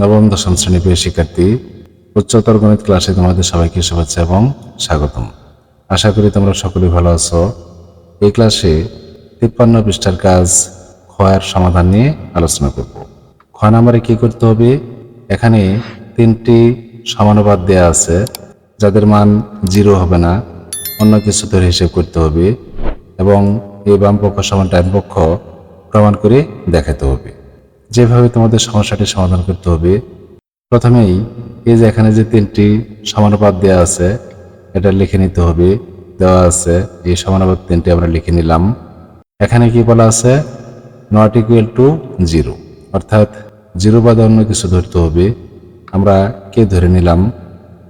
নবম, দশম শ্রেণি প্রিয় শিক্ষার্থী, উচ্চতর গণিত ক্লাসে তোমাদের সবাইকে শুভেচ্ছা এবং স্বাগতম। আশা করি তোমরা সকলে ভালো আছো। এই ক্লাসে তিপ্পান্ন পৃষ্ঠার কাজ ক্ষয়ের সমাধান নিয়ে আলোচনা করব। খ নাম্বারে কি করতে হবে? এখানে তিনটি সমানুপাত দেয়া আছে, যাদের মান জিরো হবে না, অন্য কিছু ধরে হিসেব করতে হবে এবং এই বাম পক্ষ সমান ডান পক্ষ প্রমাণ করে দেখাতে হবে। যেভাবে তোমাদের সমস্যাটি সমাধান করতে হবে, প্রথমেই এই যে এখানে যে তিনটি সমানুপাত দেওয়া আছে, এটা লিখে নিতে হবে। দেওয়া আছে, এই সমানুপাত তিনটি আমরা লিখে নিলাম। এখানে কি বলা আছে? নট ইকুয়াল টু জিরো অর্থাৎ জিরো বাদে অন্য কিছু ধরতে হবে। আমরা কে ধরে নিলাম।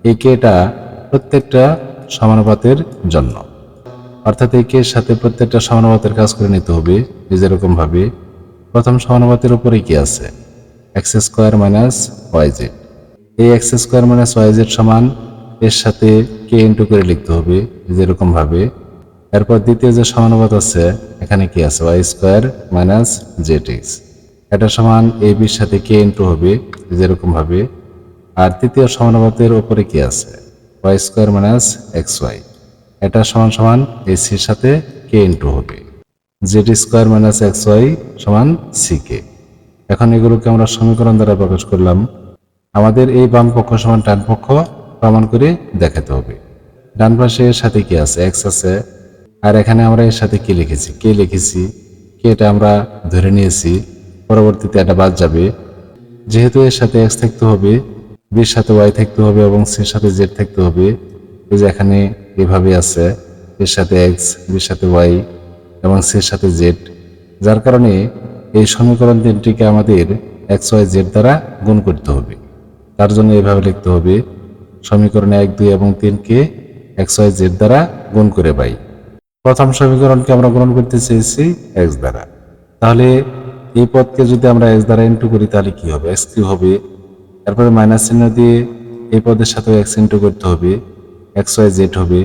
এই কেটা প্রত্যেকটা সমানুপাতের জন্য। অর্থাৎ এই কের সাথে প্রত্যেকটা সমানুপাতের কাজ করে নিতে হবে, এই যেরকম ভাবে প্রথম সমানুপাতের উপরে কি আছে? X square minus Y Z এই X square minus Y Z সমান এর সাথে কে ইন্টু করে লিখতে হবে এই যেরকম ভাবে। এরপর দ্বিতীয় যে সমানুপাত আছে, এখানে কি আছে? Y square minus Z X এটা সমান এ বির সাথে কে ইন্টু হবে এই যেরকম ভাবে। আর তৃতীয় সমানুপাতের উপরে কি আছে? Y square minus X Y এটা সমান সমান এসির সাথে কে ইন্টু হবে। Z square minus X Y সমান সি কে এখন এগুলোকে আমরা সমীকরণ দ্বারা প্রকাশ করলাম। আমাদের এই বাম পক্ষ সমান ডান পক্ষ প্রমাণ করে দেখাতে হবে। ডান পাশে এর সাথে কি আছে? এক্স আছে। আর এখানে আমরা এর সাথে কি লিখেছি? কে লিখেছি। কে এটা আমরা ধরে নিয়েছি। পরবর্তীতে এটা বাদ যাবে। যেহেতু এর সাথে এক্স থাকতে হবে বির সাথে ওয়াই থাকতে হবে এবং সির সাথে জেড থাকতে হবে, এই যে এখানে এভাবে আছে। এর সাথে এক্স বির সাথে ওয়াই এবং সির সাথে জেড, যার কারণে এই সমীকরণ তিনটিকে আমাদের এক্স, ওয়াই, জেড দ্বারা গুণ করতে হবে। তার জন্য এভাবে লিখতে হবে, সমীকরণ এক, দুই এবং তিনকে এক্স, ওয়াই, জেড দ্বারা গুণ করে পাই। প্রথম সমীকরণকে আমরা গ্রহণ করতে চেয়েছি এক্স দ্বারা। তাহলে এই পদকে যদি আমরা এক্স দ্বারা ইন্টু করি, তাহলে কি হবে? এক্স কিউ হবে। তারপরে মাইনাস চিহ্ন দিয়ে এই পদের সাথে এক্স ইন্টু করতে হবে, এক্স, ওয়াই, জেড হবে।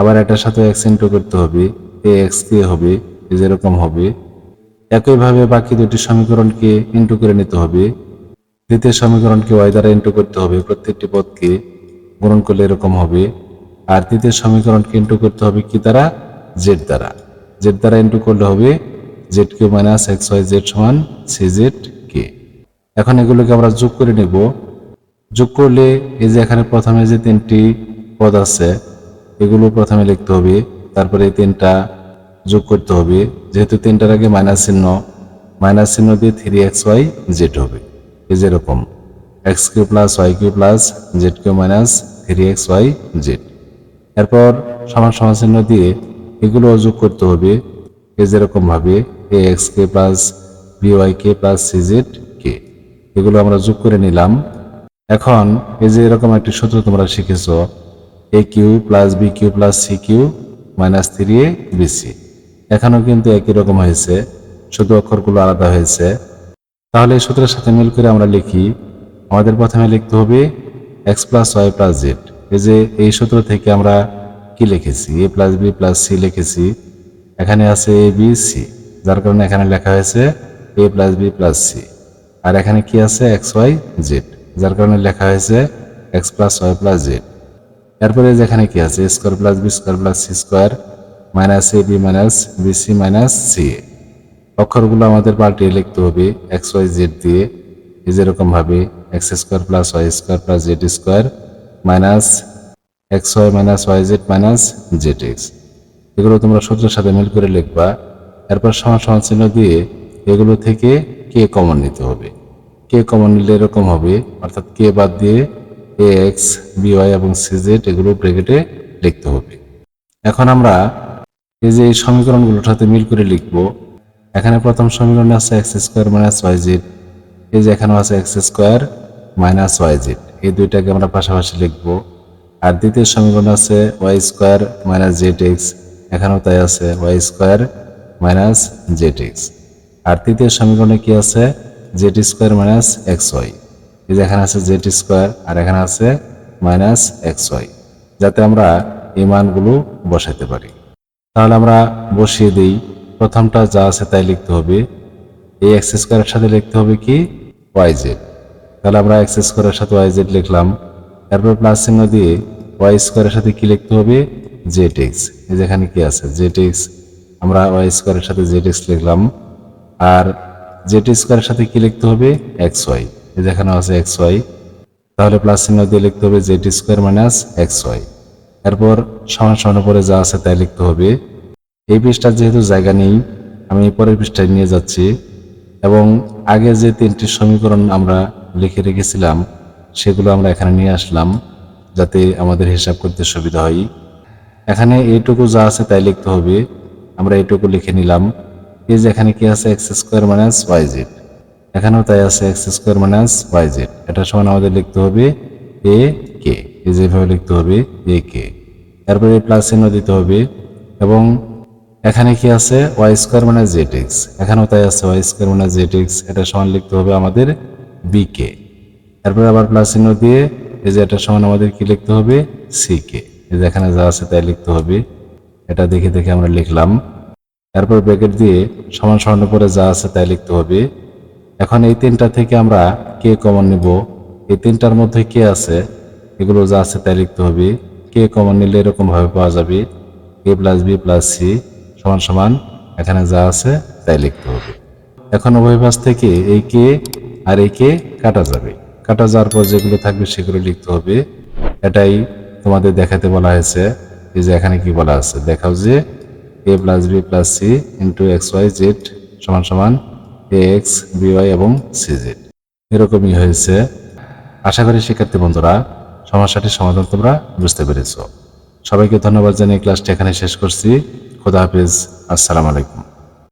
আবার এটার সাথে এক্স ইন্টু করতে হবে। এ এক্স কে হবে যেরকম হবে। একইভাবে বাকি দুটি সমীকরণকে ইন্টু করে নিতে হবে। দ্বিতীয় সমীকরণকে ওয়াই দ্বারা ইন্টু করতে হবে, প্রত্যেকটি পদকে গ্রহণ করলে এরকম হবে। আর তৃতীয় সমীকরণকে ইন্টু করতে হবে কি দ্বারা? জেড দ্বারা। জেড দ্বারা ইন্টু করলে হবে Z cube minus X Y Z সমান সি জেড কে। এখন এগুলোকে আমরা যোগ করে নেব। যোগ করলে এই যে এখানে প্রথমে যে তিনটি পদ আছে, এগুলো প্রথমে লিখতে হবে। তারপরে এই তিনটা যোগ করতে হবে। যেহেতু তিনটার আগে মাইনাস চিহ্ন মাইনাস চিহ্ন দিয়ে থ্রি এক্স ওয়াই জেড হবে। এই যেরকম X cube plus Y cube plus Z cube minus three X Y Z এরপর সমান সমান চিহ্ন দিয়ে এগুলো যোগ করতে হবে। এই যেরকম ভাবে A X K plus B Y K plus C Z K এগুলো আমরা যোগ করে নিলাম। এখন এই যে এরকম একটি সূত্র তোমরা শিখেছ A cube plus B cube plus C cube minus three BC এখানেও কিন্তু একই রকম হয়েছে, শুধু অক্ষরগুলো আলাদা হয়েছে। তাহলে এই সূত্রের সাথে মিল করে আমরা লিখি, আমাদের প্রথমে লিখতে হবে X plus Y plus Z এই যে এই সূত্র থেকে আমরা কি লিখেছি? A plus B plus C লিখেছি। এখানে আছে এ বি সি যার কারণে এখানে লেখা হয়েছে A plus B plus C আর এখানে কি আছে? এক্স ওয়াই জেড যার কারণে লেখা হয়েছে X plus Y plus Z এরপরে যেখানে কি আছে? Square plus B square plus C square minus A B minus B C minus C A অক্ষরগুলো আমাদের পাল্টে লিখতে হবে এক্স ওয়াই জেড দিয়ে। এই যেরকম ভাবে X square plus Y square plus Z square minus X Y minus Y Z minus Z X এগুলো তোমরা সূত্রের সাথে মিল করে লিখবা। এরপর সমান সমান চিহ্ন দিয়ে এগুলো থেকে কে কমন নিতে হবে। কে কমন নিলে এরকম হবে, অর্থাৎ কে বাদ দিয়ে এ এক্স বি ওয়াই এবং সি জেড এগুলো ব্রেকেটে লিখতে হবে। এখন আমরা এই যে এই সমীকরণগুলোর সাথে মিল করে লিখব, এখানে প্রথম সমীকরণে আছে X square minus Y Z এই যে এখানেও আছে X square minus Y Z এই দুইটাকে আমরা পাশাপাশি লিখব। আর দ্বিতীয় সমীকরণ আছে Y square minus Z X এখানেও তাই আছে Y square minus Z X আর তৃতীয় সমীকরণে কি আছে? Z square minus X Y এই যে এখানে আছে জেড স্কোয়ার আর এখানে আছে মাইনাস এক্স ওয়াই যাতে আমরা এই মানগুলো বসাতে পারি। তাহলে আমরা বসিয়ে দিই। প্রথমটা যা আছে তাই লিখতে হবে। এই এক্স স্কোয়ারের সাথে লিখতে হবে কি? ওয়াই জেড তাহলে আমরা এক্স স্কোয়ারের সাথে ওয়াই জেড লিখলাম। তারপর প্লাস চিহ্ন দিয়ে ওয়াই স্কোয়ারের সাথে কি লিখতে হবে? জেড এক্স এই যেখানে কি আছে? জেড এক্স আমরা ওয়াই স্কোয়ারের সাথে জেড এক্স লিখলাম। আর জেড স্কোয়ারের সাথে কি লিখতে হবে? এক্স ওয়াই যেখানে আছে এক্স ওয়াই তাহলে প্লাস চিহ্ন দিয়ে লিখতে হবে Z square minus X Y এরপর সমান সমান পরে যা আছে তাই লিখতে হবে। এই পৃষ্ঠার যেহেতু জায়গা নেই, আমি পরের পৃষ্ঠায় নিয়ে যাচ্ছি। এবং আগে যে তিনটি সমীকরণ আমরা লিখে রেখেছিলাম, সেগুলো আমরা এখানে নিয়ে আসলাম, যাতে আমাদের হিসাব করতে সুবিধা হয়। এখানে এইটুকু যা আছে তাই লিখতে হবে। আমরা এইটুকু লিখে নিলাম। এই যে এখানে কি আছে X square minus Y Z এখানেও তাই আছে X square minus Y Z এটা সমান আমাদের লিখতে হবে এ কে এই যেভাবে লিখতে হবে এ কে তারপরে প্লাস চিহ্ন দিতে হবে এবং এখানে কি আছে? ওয়াই স্কোয়ার মানে জেড এক্স এখানেও তাই আছে ওয়াই স্কোয়ার মানে জেড এক্স এটা সমান লিখতে হবে আমাদের বি কে তারপরে আবার প্লাস চিহ্ন দিয়ে এই যে এটা সমান আমাদের কি লিখতে হবে? সি কে এই যে এখানে যা আছে তাই লিখতে হবে। এটা দেখে দেখে আমরা লিখলাম। তারপর ব্র্যাকেট দিয়ে সমান সমান পরে যা আছে তাই লিখতে হবে। এখন এই তিনটা থেকে আমরা কে কমন নিব? এই তিনটার মধ্যে কে আছে? এগুলো যা আছে তাই লিখতে হবে। কে কমন নিলে এরকম ভাবে পাওয়া যাবে। A plus B plus C সমান সমান এখানে যা আছে তাই লিখতে হবে। এখন পাশ থেকে এই কে আর এই কে কাটা যাবে। কাটা যাওয়ার পর যেগুলো থাকবে সেগুলো লিখতে হবে। এটাই তোমাদের দেখাতে বলা হয়েছে। যে এখানে কি বলা আছে? দেখাও যে A plus B plus C into X Y Z সমান সমান এক্স বিওয়াই এবং সি জেড এরকমই হয়েছে। আশা করি শিক্ষার্থী বন্ধুরা, সমস্যাটির সমাধান তোমরা বুঝতে পেরেছ। সবাইকে ধন্যবাদ জানিয়ে ক্লাসটি এখানে শেষ করছি। খোদা হাফিজ। আসসালামু আলাইকুম।